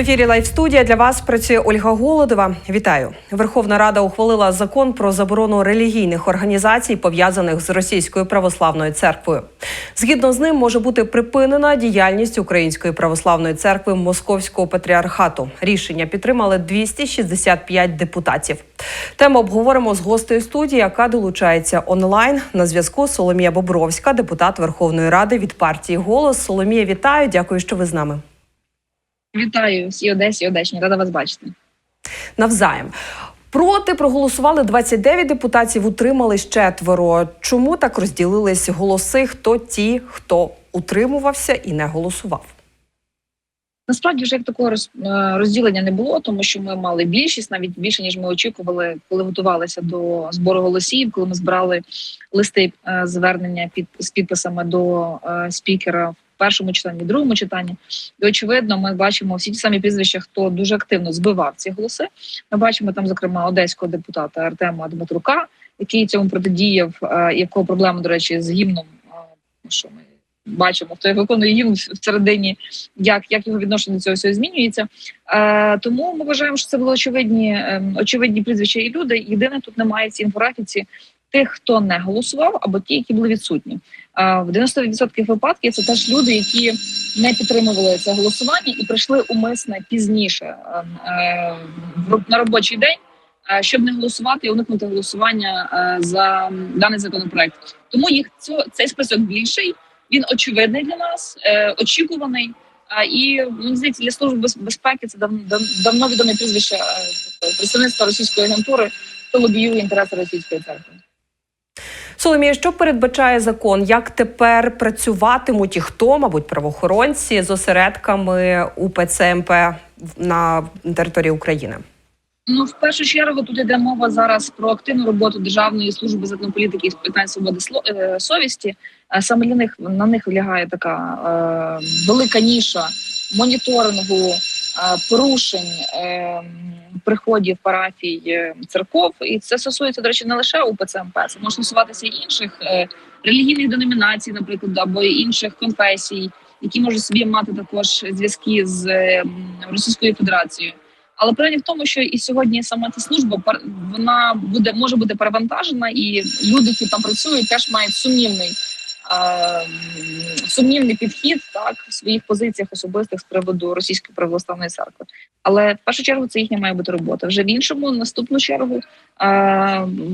ефірі Лайв студія для вас працює Ольга Голодова. Вітаю. Верховна Рада ухвалила закон про заборону релігійних організацій, пов'язаних з російською православною церквою. Згідно з ним може бути припинена діяльність Української православної церкви Московського патріархату. Рішення підтримали 265 депутатів. Тему обговоримо з гостею студії, яка долучається онлайн. На зв'язку Соломія Бобровська, депутат Верховної Ради від партії Голос. Соломія, вітаю. Дякую, що ви з нами. Вітаю всі Одесі, Одещині. Рада вас бачити. Навзаєм. Проти проголосували 29 депутатів, утримались четверо. Чому так розділились голоси? Хто ті, хто утримувався і не голосував? Насправді вже як такого е, розділення не було, тому що ми мали більшість, навіть більше ніж ми очікували, коли готувалися до збору голосів, коли ми збирали листи е, звернення під з підписами до е, спікера першому читанні, другому читанні. І очевидно, ми бачимо всі ті самі прізвища, хто дуже активно збивав ці голоси. Ми бачимо там, зокрема, одеського депутата Артема Дмитрука, який цьому протидіяв, е, якого проблема, до речі, з гімном. е, Що ми бачимо, хто виконує гімн всередині, як, як його відношення до цього всього змінюється. Е, тому ми вважаємо, що це були очевидні, е, очевидні прізвища і люди. Єдине, тут немає ці інфографіці тих, хто не голосував, або ті, які були відсутні. В 90% випадків це теж люди, які не підтримували це голосування і прийшли умисне пізніше е, е, на робочий день. е, Щоб не голосувати і уникнути голосування за даний законопроект, тому їх цього цей список більший. Він очевидний для нас, очікуваний. І мені здається, для служби безпеки це дав, дав- давно відоме прізвище представництва російської агентури, хто лобіює інтереси російської церкви. Соломія, що передбачає закон? Як тепер працюватимуть і хто, мабуть, правоохоронці з осередками УПЦ МП на території України? Ну, в першу чергу тут йде мова зараз про активну роботу Державної служби і з питань свободи е, совісті. Е, Саме для них на них лягає така е, велика ніша моніторингу е, порушень е, приходів парафій е, церков. І це стосується, до речі, не лише УПЦ МП, це може стосуватися інших е, релігійних деномінацій, наприклад, або інших конфесій, які можуть собі мати також зв'язки з е, Російською Федерацією. Але питання в тому, що і сьогодні сама ця служба вона буде може бути перевантажена, і люди, які там працюють, теж мають сумнівний. Е, Сумнівний підхід так в своїх позиціях особистих з приводу російської православної церкви, але в першу чергу це їхня має бути робота. Вже в іншому наступну чергу е,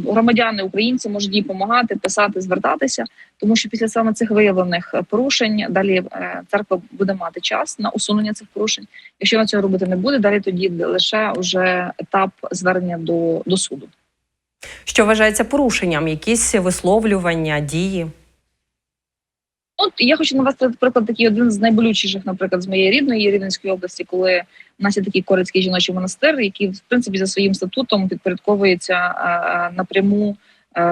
громадяни українці можуть їй допомагати, писати, звертатися, тому що після саме цих виявлених порушень далі е, церква буде мати час на усунення цих порушень. Якщо вона цього робити не буде, далі тоді лише вже етап звернення до, до суду. Що вважається порушенням? Якісь висловлювання, дії? От я хочу навести приклад такий один з найболючіших, наприклад, з моєї рідної Рівненської області, коли у нас є такий корицький жіночий монастир, який в принципі за своїм статутом підпорядковується напряму е,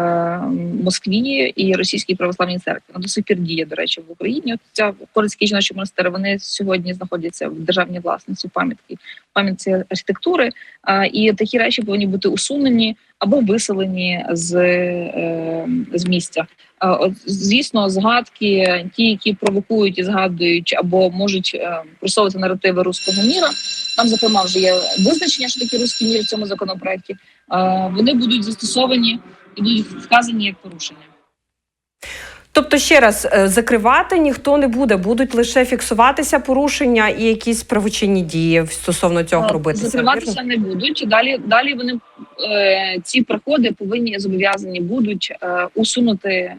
Москві і Російській православній церкві. Вона до сих пір діє, до речі, в Україні. От ця корицький жіночий монастир, вони сьогодні знаходяться в державній власності пам'ятки, пам'ятці архітектури. Е, і такі речі повинні бути усунені або виселені з, е, з місця. Звісно, згадки, ті, які провокують і згадують або можуть е, просовувати наративи руського міра. Там, зокрема, вже є визначення, що таке руський мір в цьому законопроекті. Е, Вони будуть застосовані і будуть вказані як порушення. Тобто, ще раз е, закривати ніхто не буде, будуть лише фіксуватися порушення і якісь правочинні дії стосовно цього робити. Закриватися не будуть. Далі далі вони е, ці приходи повинні зобов'язані будуть е, усунути е,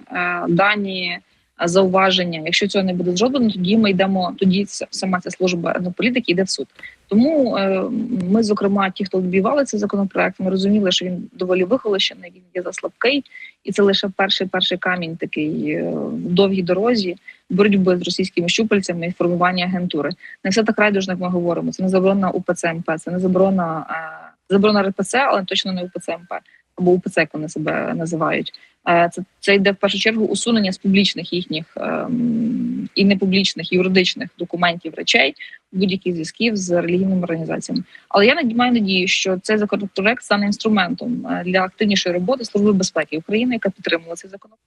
дані е, зауваження. Якщо цього не буде зроблено, тоді ми йдемо. Тоді сама ця служба політики йде в суд. Тому е, ми, зокрема, ті, хто відбивали цей законопроект, ми розуміли, що він доволі вихолощений, він є заслабкий, і це лише перший перший камінь такий е, в довгій дорозі боротьби з російськими щупальцями і формування агентури. Не все так райдужно, як ми говоримо. Це не заборона УПЦ МП, це не заборона е, заборона РПЦ, але точно не УПЦ МП або УПЦ, як вони себе називають. Е, Це це йде в першу чергу усунення з публічних їхніх ем, і непублічних юридичних документів речей будь-яких зв'язків з релігійними організаціями. Але я маю надію, що цей законопроект стане інструментом е, для активнішої роботи служби безпеки України, яка підтримала цей законопроект.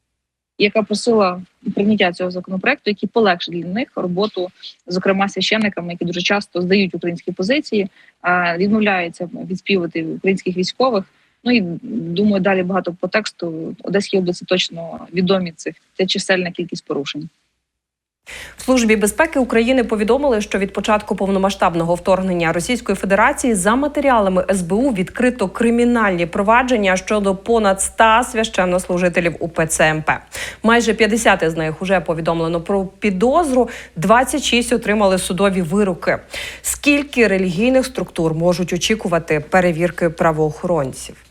яка просила прийняття цього законопроекту, який полегшить для них роботу, зокрема священниками, які дуже часто здають українські позиції, е, відмовляються відспівати українських військових. Ну і думаю, далі багато по тексту Одеській області точно відомі цих ця чисельна кількість порушень. В службі безпеки України повідомили, що від початку повномасштабного вторгнення Російської Федерації за матеріалами СБУ відкрито кримінальні провадження щодо понад 100 священнослужителів УПЦ МП. Майже 50 з них уже повідомлено про підозру, 26 отримали судові вироки. Скільки релігійних структур можуть очікувати перевірки правоохоронців?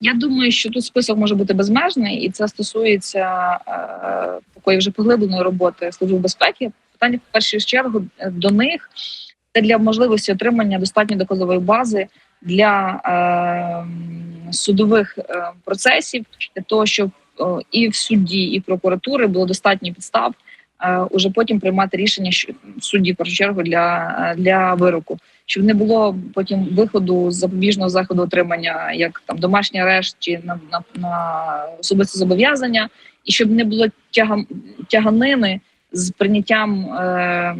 Я думаю, що тут список може бути безмежний, і це стосується е, такої вже поглибленої роботи служби безпеки. Питання в першу чергу е, до них це для можливості отримання достатньої доказової бази для е, судових е, процесів, для того, щоб е, і в суді, і в прокуратури було достатньо підстав. е, Уже потім приймати рішення в суді в першу чергу для, е, для вироку щоб не було потім виходу з запобіжного заходу отримання, як там домашній арешт чи на, на, на особисте зобов'язання, і щоб не було тяга, тяганини з прийняттям е,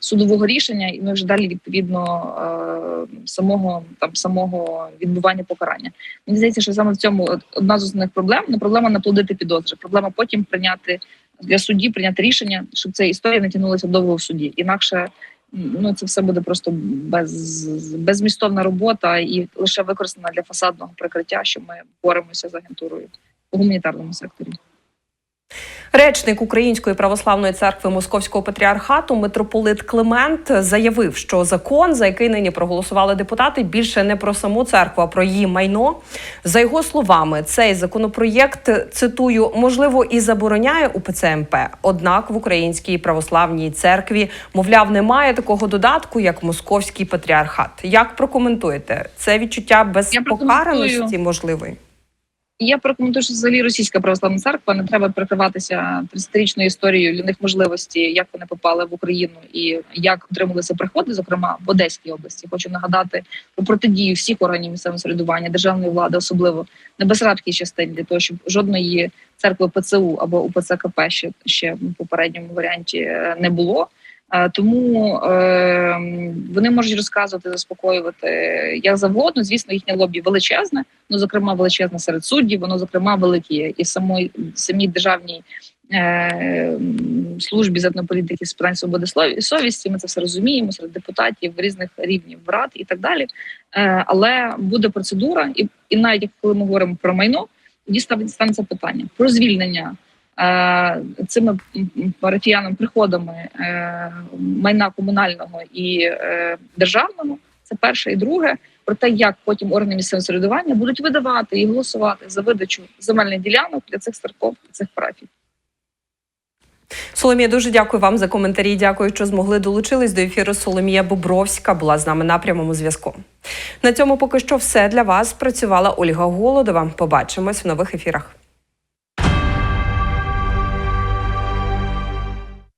судового рішення, і ми вже далі відповідно е, самого там самого відбування покарання. Мені здається, що саме в цьому одна з основних проблем не проблема наплодити підозри, проблема потім прийняти для судді прийняти рішення, щоб ця історія не тягнулася довго в суді. Інакше ну це все буде просто без, безмістовна робота і лише використана для фасадного прикриття, що ми боремося з агентурою у гуманітарному секторі. Речник Української православної церкви Московського патріархату митрополит Климент заявив, що закон, за який нині проголосували депутати, більше не про саму церкву, а про її майно. За його словами, цей законопроєкт цитую, можливо, і забороняє УПЦ МП. Однак в Українській православній церкві, мовляв, немає такого додатку, як Московський патріархат. Як прокоментуєте це відчуття безпокараності прокоментую. Я прокоментую, що взагалі російська православна церква не треба прикриватися 30-річною історією для них можливості, як вони попали в Україну і як отрималися приходи, зокрема в Одеській області. Хочу нагадати про протидію всіх органів місцевого самоврядування, державної влади, особливо на Бесарабській частині, для того, щоб жодної церкви ПЦУ або УПЦ КП ще, ще в попередньому варіанті е, не було. Е, Тому е, вони можуть розказувати, заспокоювати як завгодно. Звісно, їхнє лобі величезне, ну зокрема величезне серед суддів, воно зокрема велике є і в самої самій державній е, службі з з питань свободи слові- совісті. Ми це все розуміємо серед депутатів різних рівнів рад і так далі. Але буде процедура, і, і навіть коли ми говоримо про майно, тоді стане- станеться питання про звільнення цими м, м, парафіянам приходами е, майна комунального і е, державного. Це перше і друге. Про те, як потім органи місцевого самоврядування будуть видавати і голосувати за видачу земельних ділянок для цих церков для цих парафій. Соломія, дуже дякую вам за коментарі. Дякую, що змогли долучились до ефіру. Соломія Бобровська була з нами на прямому зв'язку. На цьому поки що все для вас. Працювала Ольга Голодова. Побачимось в нових ефірах.